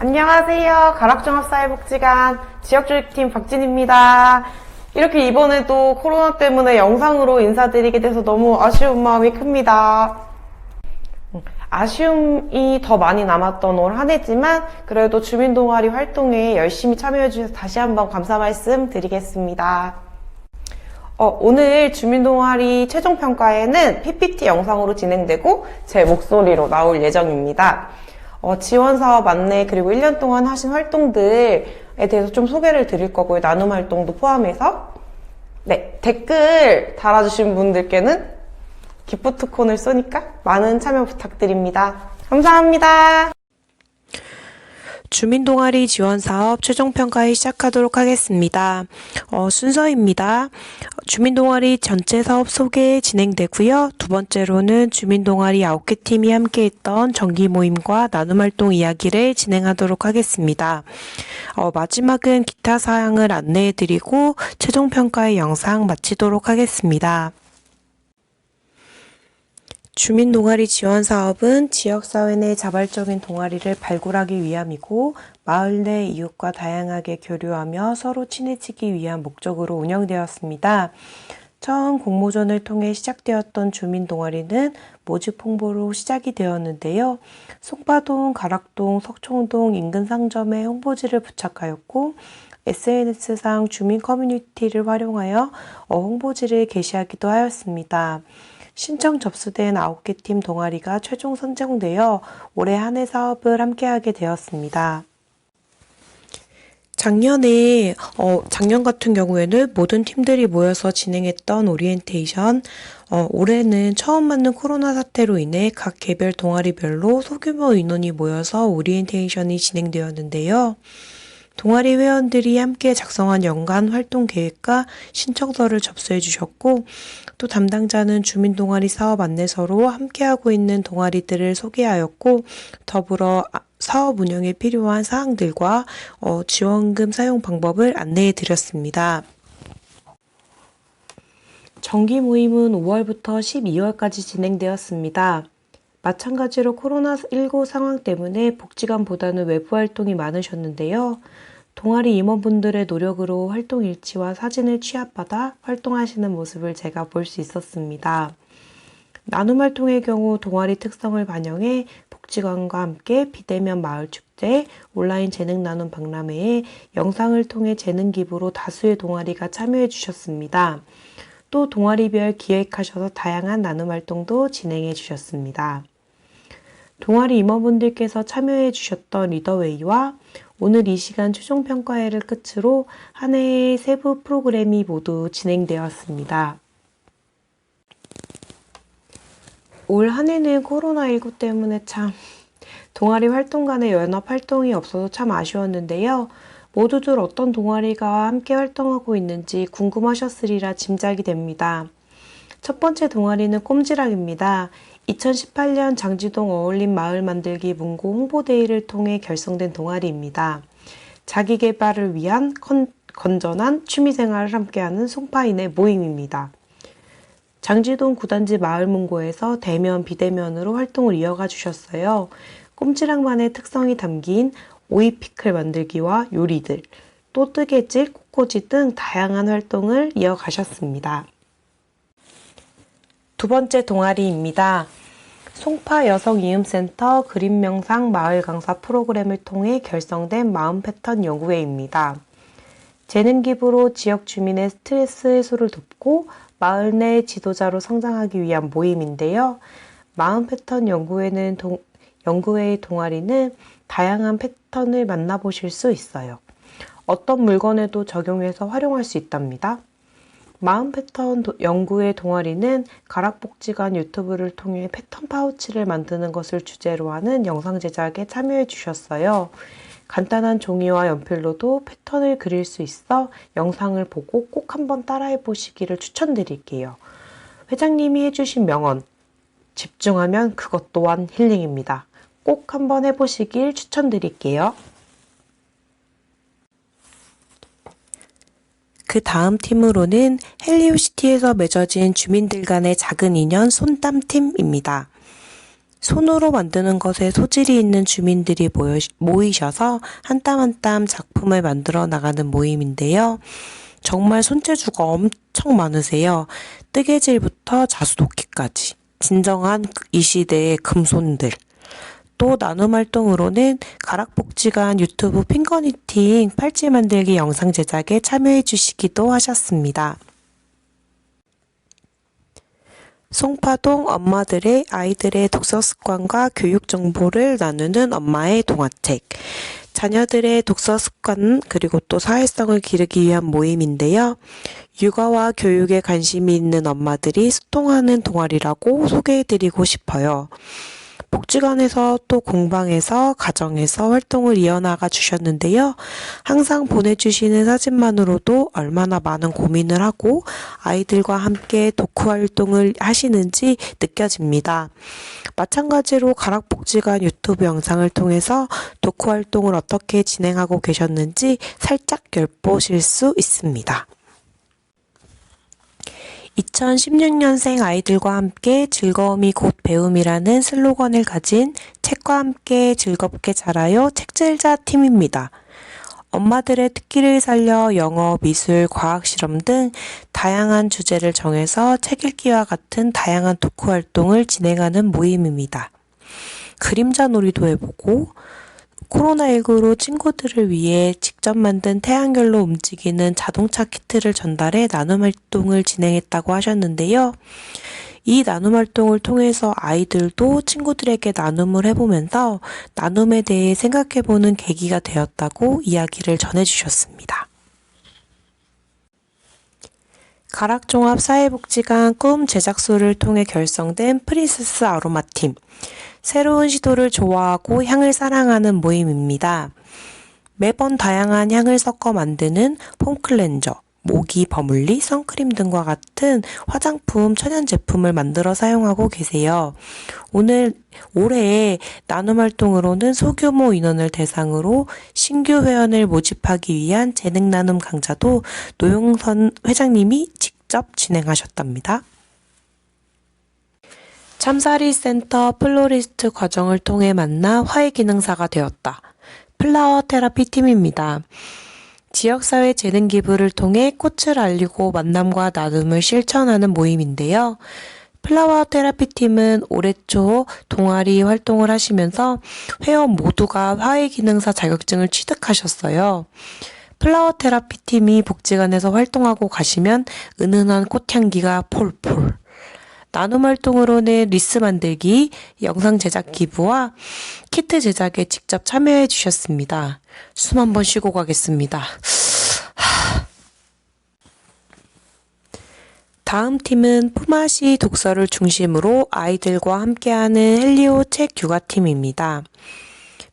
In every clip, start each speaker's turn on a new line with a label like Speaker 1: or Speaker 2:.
Speaker 1: 안녕하세요. 가락종합사회복지관 지역조직팀 박진입니다. 이렇게 이번에도 코로나 때문에 영상으로 인사드리게 돼서 너무 아쉬운 마음이 큽니다. 음, 아쉬움이 더 많이 남았던 올 한 해지만 그래도 주민동아리 활동에 열심히 참여해주셔서 다시 한번 감사 말씀 드리겠습니다. 어, 오늘 주민동아리 최종평가에는 PPT 영상으로 진행되고 제 목소리로 나올 예정입니다. 어, 지원 사업 안내 그리고 1년 동안 하신 활동들에 대해서 좀 소개를 드릴 거고요. 나눔 활동도 포함해서. 네, 댓글 달아주신 분들께는 기프트콘을 쏘니까 많은 참여 부탁드립니다. 감사합니다.
Speaker 2: 주민 동아리 지원 사업 최종 평가에 시작하도록 하겠습니다. 어, 순서입니다. 주민 동아리 전체 사업 소개 진행되고요. 두 번째로는 주민 동아리 9개 팀이 함께했던 정기 모임과 나눔 활동 이야기를 진행하도록 하겠습니다. 어, 마지막은 기타 사항을 안내해 드리고 최종 평가의 영상 마치도록 하겠습니다. 주민 동아리 지원 사업은 지역사회 내 자발적인 동아리를 발굴하기 위함이고 마을 내 이웃과 다양하게 교류하며 서로 친해지기 위한 목적으로 운영되었습니다. 처음 공모전을 통해 시작되었던 주민 동아리는 모집 홍보로 시작이 되었는데요. 송파동, 가락동, 석촌동 인근 상점에 홍보지를 부착하였고 SNS상 주민 커뮤니티를 활용하여 어, 홍보지를 게시하기도 하였습니다. 신청 접수된 9개 팀 동아리가 최종 선정되어 올해 한 해 사업을 함께하게 되었습니다. 작년에 어, 작년 같은 경우에는 모든 팀들이 모여서 진행했던 오리엔테이션 어, 올해는 처음 맞는 코로나 사태로 인해 각 개별 동아리별로 소규모 인원이 모여서 오리엔테이션이 진행되었는데요. 동아리 회원들이 함께 작성한 연간 활동 계획과 신청서를 접수해 주셨고 또 담당자는 주민 동아리 사업 안내서로 함께하고 있는 동아리들을 소개하였고 더불어 아- 사업 운영에 필요한 사항들과 어, 지원금 사용 방법을 안내해 드렸습니다. 정기 모임은 5월부터 12월까지 진행되었습니다. 마찬가지로 코로나19 상황 때문에 복지관보다는 외부 활동이 많으셨는데요. 동아리 임원분들의 노력으로 활동 일지와 사진을 취합받아 활동하시는 모습을 제가 볼 수 있었습니다. 나눔 활동의 경우 동아리 특성을 반영해 복지관과 함께 비대면 마을 축제, 온라인 재능 나눔 박람회에 영상을 통해 재능 기부로 다수의 동아리가 참여해 주셨습니다. 또 동아리별 기획하셔서 다양한 나눔 활동도 진행해 주셨습니다. 동아리 임원분들께서 참여해 주셨던 리더웨이와 오늘 이 시간 최종 평가회를 끝으로 한 해의 세부 프로그램이 모두 진행되었습니다. 올 한 해는 코로나19 때문에 참 동아리 활동 간의 연합 활동이 없어서 참 아쉬웠는데요. 모두들 어떤 동아리가 함께 활동하고 있는지 궁금하셨으리라 짐작이 됩니다. 첫 번째 동아리는 꼼지락입니다. 2018년 장지동 어울림 마을 만들기 문고 홍보대회를 통해 결성된 동아리입니다. 자기 개발을 위한 컨- 건전한 취미생활을 함께하는 송파인의 모임입니다. 장지동 구단지 마을 문고에서 대면, 비대면으로 활동을 이어가 주셨어요. 꼼지락만의 특성이 담긴 오이 피클 만들기와 요리들, 또 뜨개질, 꽃꽂이 등 다양한 활동을 이어가셨습니다. 두 번째 동아리입니다. 송파 여성 이음센터 그림 명상 마을 강사 프로그램을 통해 결성된 마음 패턴 연구회입니다. 재능 기부로 지역 주민의 스트레스 해소를 돕고 마을 내 지도자로 성장하기 위한 모임인데요. 마음 패턴 연구회는 동, 연구회의 동아리는 다양한 패턴을 만나보실 수 있어요. 어떤 물건에도 적용해서 활용할 수 있답니다. 마음 패턴 도- 연구의 동아리는 가락복지관 유튜브를 통해 패턴 파우치를 만드는 것을 주제로 하는 영상 제작에 참여해 주셨어요. 간단한 종이와 연필로도 패턴을 그릴 수 있어 영상을 보고 꼭 한번 따라해 보시기를 추천드릴게요. 회장님이 해주신 명언, 집중하면 그것 또한 힐링입니다. 꼭 한번 해보시길 추천드릴게요. 그 다음 팀으로는 헬리오시티에서 맺어진 주민들 간의 작은 인연 손땀팀입니다. 손으로 만드는 것에 소질이 있는 주민들이 모이셔서 한 땀 한 땀 작품을 만들어 나가는 모임인데요. 정말 손재주가 엄청 많으세요. 뜨개질부터 자수도끼까지. 진정한 이 시대의 금손들. 또 나눔 활동으로는 가락복지관 유튜브 핑거니팅 팔찌 만들기 영상 제작에 참여해 주시기도 하셨습니다. 송파동 엄마들의 아이들의 독서 습관과 교육 정보를 나누는 엄마의 동화책. 자녀들의 독서 습관 그리고 또 사회성을 기르기 위한 모임인데요. 육아와 교육에 관심이 있는 엄마들이 소통하는 동아리라고 소개해드리고 싶어요. 복지관에서 또 공방에서 가정에서 활동을 이어나가 주셨는데요. 항상 보내주시는 사진만으로도 얼마나 많은 고민을 하고 아이들과 함께 독후 활동을 하시는지 느껴집니다. 마찬가지로 가락복지관 유튜브 영상을 통해서 독후 활동을 어떻게 진행하고 계셨는지 살짝 엿보실 수 있습니다. 2016년생 아이들과 함께 즐거움이 곧 배움이라는 슬로건을 가진 책과 함께 즐겁게 자라요 책질자 팀입니다. 엄마들의 특기를 살려 영어, 미술, 과학 실험 등 다양한 주제를 정해서 책 읽기와 같은 다양한 토크 활동을 진행하는 모임입니다. 그림자 놀이도 해보고 코로나19로 친구들을 위해 직접 만든 태양열로 움직이는 자동차 키트를 전달해 나눔 활동을 진행했다고 하셨는데요. 이 나눔 활동을 통해서 아이들도 친구들에게 나눔을 해보면서 나눔에 대해 생각해보는 계기가 되었다고 이야기를 전해주셨습니다. 가락종합 사회복지관 꿈 제작소를 통해 결성된 프린세스 아로마팀. 새로운 시도를 좋아하고 향을 사랑하는 모임입니다. 매번 다양한 향을 섞어 만드는 폼 클렌저, 모기 버물리, 선크림 등과 같은 화장품, 천연 제품을 만들어 사용하고 계세요. 오늘 올해 나눔 활동으로는 소규모 인원을 대상으로 신규 회원을 모집하기 위한 재능 나눔 강좌도 노용선 회장님이 직접 진행하셨답니다. 참사리 센터 플로리스트 과정을 통해 만나 화해 기능사가 되었다. 플라워 테라피 팀입니다. 지역사회 재능 기부를 통해 꽃을 알리고 만남과 나눔을 실천하는 모임인데요. 플라워 테라피 팀은 올해 초 동아리 활동을 하시면서 회원 모두가 화해 기능사 자격증을 취득하셨어요. 플라워 테라피 팀이 복지관에서 활동하고 가시면 은은한 꽃향기가 폴폴. 나눔 활동으로는 리스 만들기, 영상 제작 기부와 키트 제작에 직접 참여해 주셨습니다. 숨 한번 쉬고 가겠습니다. 하. 다음 팀은 푸마시 독서를 중심으로 아이들과 함께하는 헬리오 책 교과팀입니다.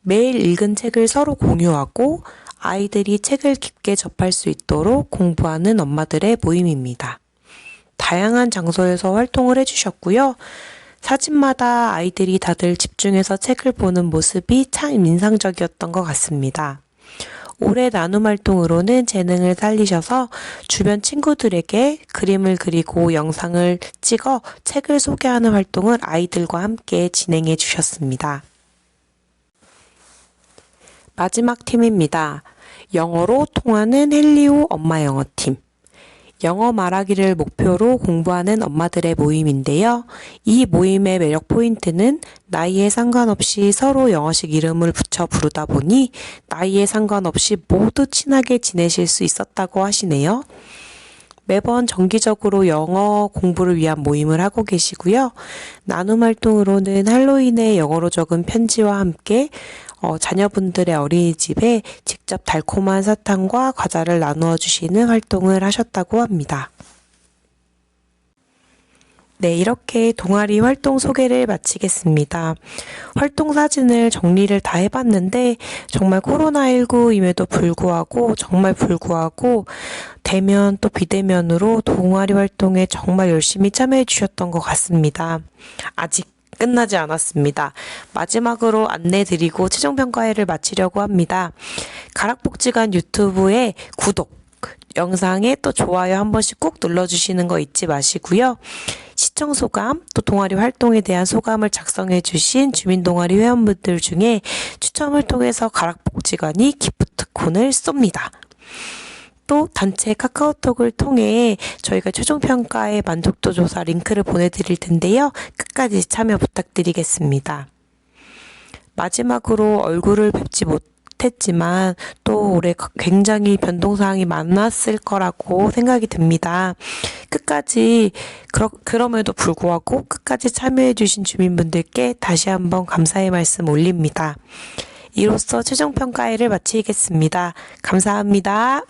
Speaker 2: 매일 읽은 책을 서로 공유하고 아이들이 책을 깊게 접할 수 있도록 공부하는 엄마들의 모임입니다. 다양한 장소에서 활동을 해주셨고요. 사진마다 아이들이 다들 집중해서 책을 보는 모습이 참 인상적이었던 것 같습니다. 올해 나눔 활동으로는 재능을 살리셔서 주변 친구들에게 그림을 그리고 영상을 찍어 책을 소개하는 활동을 아이들과 함께 진행해 주셨습니다. 마지막 팀입니다. 영어로 통하는 헬리오 엄마 영어 팀. 영어 말하기를 목표로 공부하는 엄마들의 모임인데요. 이 모임의 매력 포인트는 나이에 상관없이 서로 영어식 이름을 붙여 부르다 보니 나이에 상관없이 모두 친하게 지내실 수 있었다고 하시네요. 매번 정기적으로 영어 공부를 위한 모임을 하고 계시고요. 나눔 활동으로는 할로윈에 영어로 적은 편지와 함께 어, 자녀분들의 어린이집에 직접 달콤한 사탕과 과자를 나누어 주시는 활동을 하셨다고 합니다. 네, 이렇게 동아리 활동 소개를 마치겠습니다. 활동 사진을 정리를 다 해봤는데, 정말 코로나19임에도 불구하고, 정말 불구하고, 대면 또 비대면으로 동아리 활동에 정말 열심히 참여해 주셨던 것 같습니다. 아직 끝나지 않았습니다. 마지막으로 안내드리고 최종평가회를 마치려고 합니다. 가락복지관 유튜브에 구독, 영상에 또 좋아요 한 번씩 꼭 눌러주시는 거 잊지 마시고요. 시청 소감, 또 동아리 활동에 대한 소감을 작성해 주신 주민 동아리 회원분들 중에 추첨을 통해서 가락복지관이 기프트콘을 쏩니다. 또 단체 카카오톡을 통해 저희가 최종 평가의 만족도 조사 링크를 보내드릴 텐데요. 끝까지 참여 부탁드리겠습니다. 마지막으로 얼굴을 뵙지 못 했지만 또 올해 굉장히 변동사항이 많았을 거라고 생각이 듭니다. 끝까지 그러, 그럼에도 불구하고 끝까지 참여해주신 주민분들께 다시 한번 감사의 말씀 올립니다. 이로써 최종 평가회를 마치겠습니다. 감사합니다.